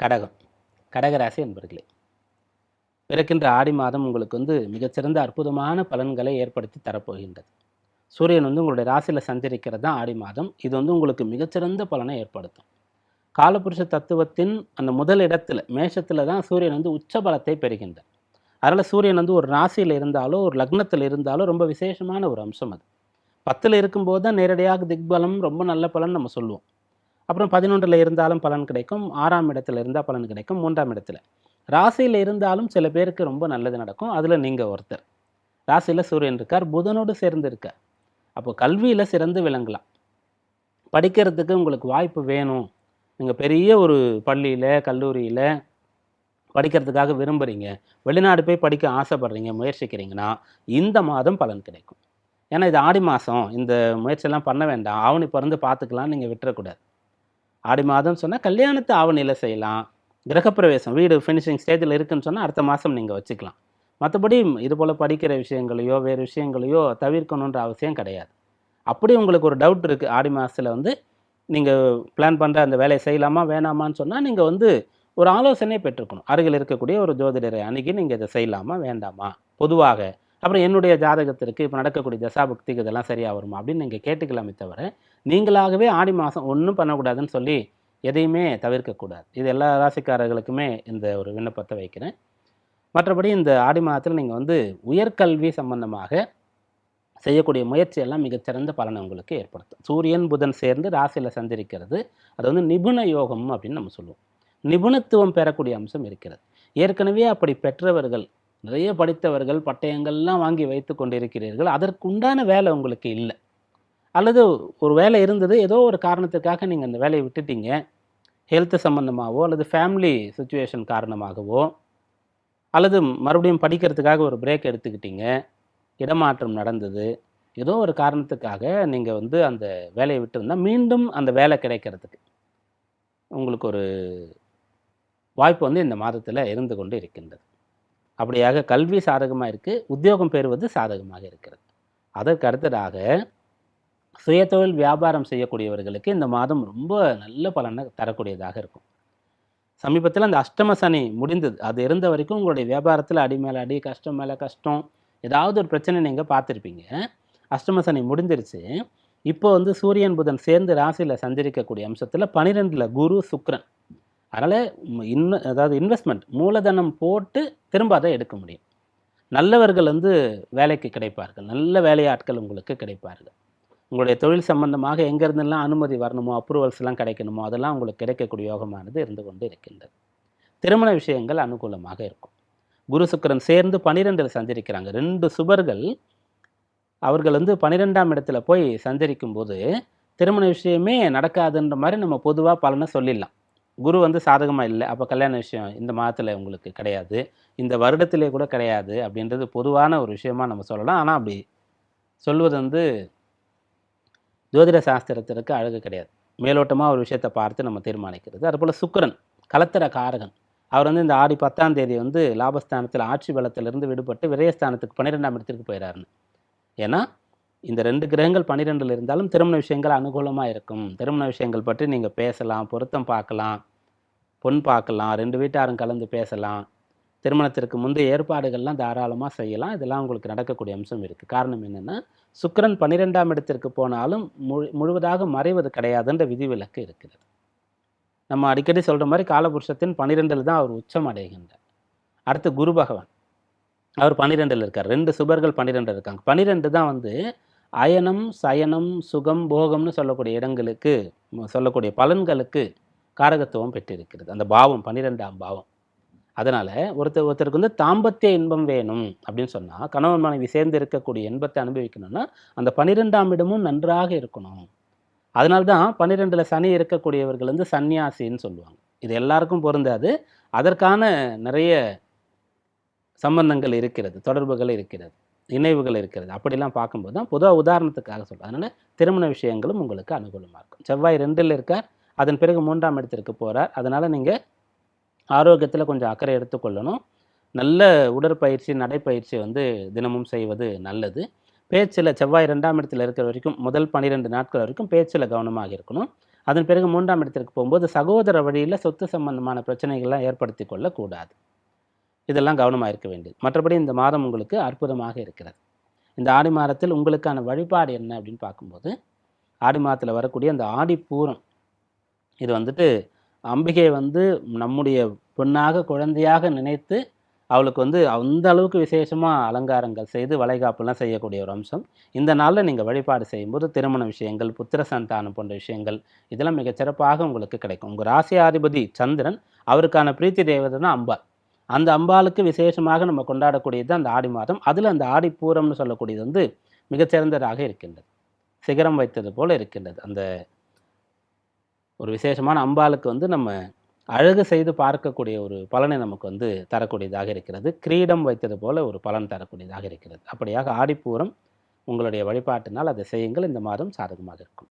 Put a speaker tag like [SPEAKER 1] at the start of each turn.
[SPEAKER 1] கடகம் கடகராசி என்பர்களே பிறக்கின்ற ஆடி மாதம் உங்களுக்கு வந்து மிகச்சிறந்த அற்புதமான பலன்களை ஏற்படுத்தி தரப்போகின்றது. சூரியன் வந்து உங்களுடைய ராசியில் சஞ்சரிக்கிறது தான் ஆடி மாதம். இது வந்து உங்களுக்கு மிகச்சிறந்த பலனை ஏற்படுத்தும். காலபுருஷ தத்துவத்தின் அந்த முதல் இடத்துல மேஷத்தில் தான் சூரியன் வந்து உச்ச பலத்தை பெறுகின்றார். அதனால் சூரியன் வந்து ஒரு ராசியில் இருந்தாலோ ஒரு லக்னத்தில் இருந்தாலோ ரொம்ப விசேஷமான ஒரு அம்சம் அது. பத்தில் இருக்கும்போது தான் நேரடியாக திக்பலம் ரொம்ப நல்ல பலன் நம்ம சொல்லுவோம். அப்புறம் பதினொன்றில் இருந்தாலும் பலன் கிடைக்கும். ஆறாம் இடத்துல இருந்தால் பலன் கிடைக்கும். மூன்றாம் இடத்துல. ராசியில் இருந்தாலும் சில பேருக்கு ரொம்ப நல்லது நடக்கும். அதில் நீங்கள் ஒருத்தர். ராசியில் சூரியன் இருக்கார். புதனோடு சேர்ந்து இருக்கார். அப்போ கல்வியில் சிறந்து விளங்கலாம். படிக்கிறதுக்கு உங்களுக்கு வாய்ப்பு வேணும். நீங்கள் பெரிய ஒரு பள்ளியில் கல்லூரியில் படிக்கிறதுக்காக விரும்புகிறீங்க வெளிநாடு போய் படிக்க ஆசைப்படுறீங்க முயற்சிக்கிறீங்கன்னா இந்த மாதம் பலன் கிடைக்கும். ஏன்னா இது ஆடி மாதம் இந்த முயற்சியெல்லாம் பண்ண வேண்டாம். ஆவணி பிறந்து பார்த்துக்கலாம். நீங்கள் விட்டுறக்கூடாது. ஆடி மாதம் சொன்னால் கல்யாணத்தை ஆவணியில் செய்யலாம். கிரகப்பிரவேசம் வீடு ஃபினிஷிங் ஸ்டேஜில் இருக்குன்னு சொன்னால் அடுத்த மாதம் நீங்கள் வச்சுக்கலாம். மற்றபடி இது போல் படிக்கிற விஷயங்களையோ வேறு விஷயங்களையோ தவிர்க்கணுன்ற அவசியம் கிடையாது. அப்படி உங்களுக்கு ஒரு டவுட் இருக்குது ஆடி மாதத்தில் வந்து நீங்கள் பிளான் பண்ணுற அந்த வேலையை செய்யலாமா வேணாமான்னு சொன்னால் நீங்கள் வந்து ஒரு ஆலோசனையை பெற்றுக்கணும். அருகில் இருக்கக்கூடிய ஒரு ஜோதிடரை அணுகி நீங்கள் இதை செய்யலாமா வேண்டாமா? பொதுவாக அப்புறம் என்னுடைய ஜாதகத்திற்கு இப்போ நடக்கக்கூடிய தசாபக்திக்கு இதெல்லாம் சரியாக வருமா அப்படின்னு நீங்கள் கேட்டுக்கலாமே தவிர நீங்களாகவே ஆடி மாதம் ஒன்றும் பண்ணக்கூடாதுன்னு சொல்லி எதையுமே தவிர்க்கக்கூடாது. இது எல்லா ராசிக்காரர்களுக்குமே இந்த ஒரு விண்ணப்பத்தை வைக்கிறேன். மற்றபடி இந்த ஆடி மாதத்தில் நீங்கள் வந்து உயர்கல்வி சம்பந்தமாக செய்யக்கூடிய முயற்சி எல்லாம் மிகச்சிறந்த பலனை உங்களுக்கு ஏற்படுத்தும். சூரியன் புதன் சேர்ந்து ராசியில் சந்திரிக்கிறது அது வந்து நிபுண யோகம் அப்படின்னு நம்ம சொல்லுவோம். நிபுணத்துவம் பெறக்கூடிய அம்சம் இருக்கிறது. ஏற்கனவே அப்படி பெற்றவர்கள் நிறைய படித்தவர்கள் பட்டயங்கள்லாம் வாங்கி வைத்து கொண்டிருக்கிறீர்கள். அதற்குண்டான வேலை உங்களுக்கு இல்லை. அல்லது ஒரு வேலை இருந்தது ஏதோ ஒரு காரணத்துக்காக நீங்கள் அந்த வேலையை விட்டுட்டீங்க. ஹெல்த் சம்மந்தமாகவோ அல்லது ஃபேமிலி சுச்சுவேஷன் காரணமாகவோ அல்லது மறுபடியும் படிக்கிறதுக்காக ஒரு பிரேக் எடுத்துக்கிட்டீங்க. இடமாற்றம் நடந்தது. ஏதோ ஒரு காரணத்துக்காக நீங்கள் வந்து அந்த வேலையை விட்டுருந்தால் மீண்டும் அந்த வேலை கிடைக்கிறதுக்கு உங்களுக்கு ஒரு வாய்ப்பு வந்து இந்த மாதத்தில் இருந்து கொண்டு இருக்கின்றது. அப்படியாக கல்வி சாதகமாக இருக்குது உத்தியோகம் பெறுவது சாதகமாக இருக்கிறது. அதற்கு அடுத்ததாக சுயதொழில் வியாபாரம் செய்யக்கூடியவர்களுக்கு இந்த மாதம் ரொம்ப நல்ல பலனை தரக்கூடியதாக இருக்கும். சமீபத்தில் அந்த அஷ்டம சனி முடிந்தது. அது இருந்த வரைக்கும் உங்களுடைய வியாபாரத்தில் அடி மேலே அடி கஷ்டம் மேலே கஷ்டம் ஏதாவது ஒரு பிரச்சனை நீங்கள் பார்த்துருப்பீங்க. அஷ்டம சனி முடிந்துருச்சு இப்போ வந்து சூரியன் புதன் சேர்ந்து ராசியில் சஞ்சரிக்கக்கூடிய அம்சத்தில் பனிரெண்டில் குரு சுக்ரன் அதனால் இன்னும் அதாவது இன்வெஸ்ட்மெண்ட் மூலதனம் போட்டு திரும்ப அதை எடுக்க முடியும். நல்லவர்கள் வந்து வேலைக்கு கிடைப்பார்கள். நல்ல வேலையாட்கள் உங்களுக்கு கிடைப்பார்கள். உங்களுடைய தொழில் சம்பந்தமாக எங்கேருந்தெல்லாம் அனுமதி வரணுமோ அப்ரூவல்ஸ்லாம் கிடைக்கணுமோ அதெல்லாம் உங்களுக்கு கிடைக்கக்கூடிய யோகமானது இருந்து கொண்டு இருக்கின்றது. திருமண விஷயங்கள் அனுகூலமாக இருக்கும். குரு சுக்கரன் சேர்ந்து பனிரெண்டில் சஞ்சரிக்கிறாங்க ரெண்டு சுபர்கள் அவர்கள் வந்து பன்னிரெண்டாம் இடத்துல போய் சஞ்சரிக்கும் போது திருமண விஷயமே நடக்காதுன்ற மாதிரி நம்ம பொதுவாக பலனை சொல்லிடலாம். குரு வந்து சாதகமாக இல்லை. அப்போ கல்யாண விஷயம் இந்த மாதத்தில் உங்களுக்கு கிடையாது. இந்த வருடத்திலே கூட கிடையாது அப்படின்றது பொதுவான ஒரு விஷயமா நம்ம சொல்லலாம். ஆனால் அப்படி சொல்வது வந்து ஜோதிட சாஸ்திரத்திற்கு அழகு கிடையாது. மேலோட்டமாக ஒரு விஷயத்தை பார்த்து நம்ம தீர்மானிக்கிறது. அதுபோல் சுக்கிரன் கலத்தர காரகன். அவர் வந்து இந்த ஆடி பத்தாம் தேதி வந்து லாபஸ்தானத்தில் ஆட்சி பலத்திலிருந்து விடுபட்டு விரயஸ்தானத்துக்கு பன்னிரெண்டாம் இடத்திற்கு போயிடாருன்னு ஏன்னா இந்த ரெண்டு கிரகங்கள் பன்னிரெண்டில் இருந்தாலும் திருமண விஷயங்கள் அனுகூலமாக இருக்கும். திருமண விஷயங்கள் பற்றி நீங்கள் பேசலாம் பொருத்தம் பார்க்கலாம். பொன் பார்க்கலாம் ரெண்டு வீட்டாரும் கலந்து பேசலாம் திருமணத்திற்கு முந்தைய ஏற்பாடுகள்லாம் தாராளமாக செய்யலாம். இதெல்லாம் உங்களுக்கு நடக்கக்கூடிய அம்சம் இருக்குது காரணம் என்னென்னா சுக்கரன் பன்னிரெண்டாம் இடத்திற்கு போனாலும் முழு முழுவதாக மறைவது கிடையாதுன்ற விதிவிலக்கு இருக்கிறது. நம்ம அடிக்கடி சொல்கிற மாதிரி காலபுருஷத்தின் பன்னிரெண்டில் தான் அவர் உச்சம் அடைகின்றார். அடுத்து குரு பகவான். அவர் பன்னிரெண்டில் இருக்கார். ரெண்டு சுபர்கள் பன்னிரெண்டு இருக்காங்க. பன்னிரெண்டு தான் வந்து அயனம் சயனம் சுகம் போகம்னு சொல்லக்கூடிய இடங்களுக்கு சொல்லக்கூடிய பலன்களுக்கு காரகத்துவம் பெற்றிருக்கிறது. அந்த பாவம் பன்னிரெண்டாம் பாவம். அதனால் ஒருத்தர் ஒருத்தருக்கு வந்து தாம்பத்திய இன்பம் வேணும் அப்படின்னு சொன்னால் கணவன் மனைவி சேர்ந்து இருக்கக்கூடிய இன்பத்தை அனுபவிக்கணும்னா அந்த பன்னிரெண்டாம் இடமும் நன்றாக இருக்கணும். அதனால தான் பன்னிரெண்டில் சனி இருக்கக்கூடியவர்கள் வந்து சன்னியாசின்னு சொல்லுவாங்க. இது எல்லாருக்கும் பொருந்தாது. அதற்கான நிறைய சம்பந்தங்கள் இருக்கிறது தொடர்புகள் இருக்கிறது இணைவுகள் இருக்கிறது. அப்படிலாம் பார்க்கும்போது தான் பொதுவாக உதாரணத்துக்காக சொல்கிறேன் அதனால் திருமண விஷயங்களும் உங்களுக்கு அனுகூலமாக இருக்கும். செவ்வாய் ரெண்டில் இருக்கார். அதன் பிறகு மூன்றாம் இடத்திற்கு போகிறார் அதனால் நீங்கள் ஆரோக்கியத்தில் கொஞ்சம் அக்கறை எடுத்துக்கொள்ளணும். நல்ல உடற்பயிற்சி நடைப்பயிற்சி வந்து தினமும் செய்வது நல்லது. பேச்சில் செவ்வாய் ரெண்டாம் இடத்தில் இருக்கிற வரைக்கும் முதல் பன்னிரெண்டு நாட்கள் வரைக்கும் பேச்சில் கவனமாக இருக்கணும். அதன் பிறகு மூன்றாம் இடத்திற்கு போகும்போது சகோதர வழியில் சொத்து சம்பந்தமான பிரச்சனைகள்லாம் ஏற்படுத்தி கொள்ளக்கூடாது. இதெல்லாம் கவனமாக இருக்க வேண்டியது மற்றபடி இந்த மாதம் உங்களுக்கு அற்புதமாக இருக்கிறது. இந்த ஆடி மாதத்தில் உங்களுக்கான வழிபாடு என்ன அப்படின்னு பார்க்கும்போது ஆடி மாதத்தில் வரக்கூடிய அந்த ஆடிப்பூரம் இது வந்துட்டு அம்பிகை வந்து நம்முடைய பெண்ணாக குழந்தையாக நினைத்து அவளுக்கு வந்து அந்த அளவுக்கு விசேஷமாக அலங்காரங்கள் செய்து வளைகாப்புலாம் செய்யக்கூடிய ஒரு அம்சம். இந்த நாளில் நீங்கள் வழிபாடு செய்யும்போது திருமண விஷயங்கள் புத்திர சந்தானம் போன்ற விஷயங்கள் இதெல்லாம் மிகச் சிறப்பாக உங்களுக்கு கிடைக்கும். உங்கள் ராசியாதிபதி சந்திரன் அவருக்கான பிரீத்தி தேவதைனா அம்பாள். அந்த அம்பாளுக்கு விசேஷமாக நம்ம கொண்டாடக்கூடியது அந்த ஆடி மாதம். அதில் அந்த ஆடி பூரம்னு சொல்லக்கூடியது வந்து மிகச்சிறந்ததாக இருக்கின்றது. சிகரம் வைத்தது போல இருக்கின்றது அந்த ஒரு விசேஷமான அம்பாளுக்கு வந்து நம்ம அழகு செய்து பார்க்கக்கூடிய ஒரு பலனை நமக்கு வந்து தரக்கூடியதாக இருக்கிறது. கிரீடம் வைத்தது போல ஒரு பலன் தரக்கூடியதாக இருக்கிறது. அப்படியாக ஆடிப்பூரம் உங்களுடைய வழிபாட்டினால் அதை செய்யுங்கள். இந்த மாதம் சாதகமாக இருக்கும்.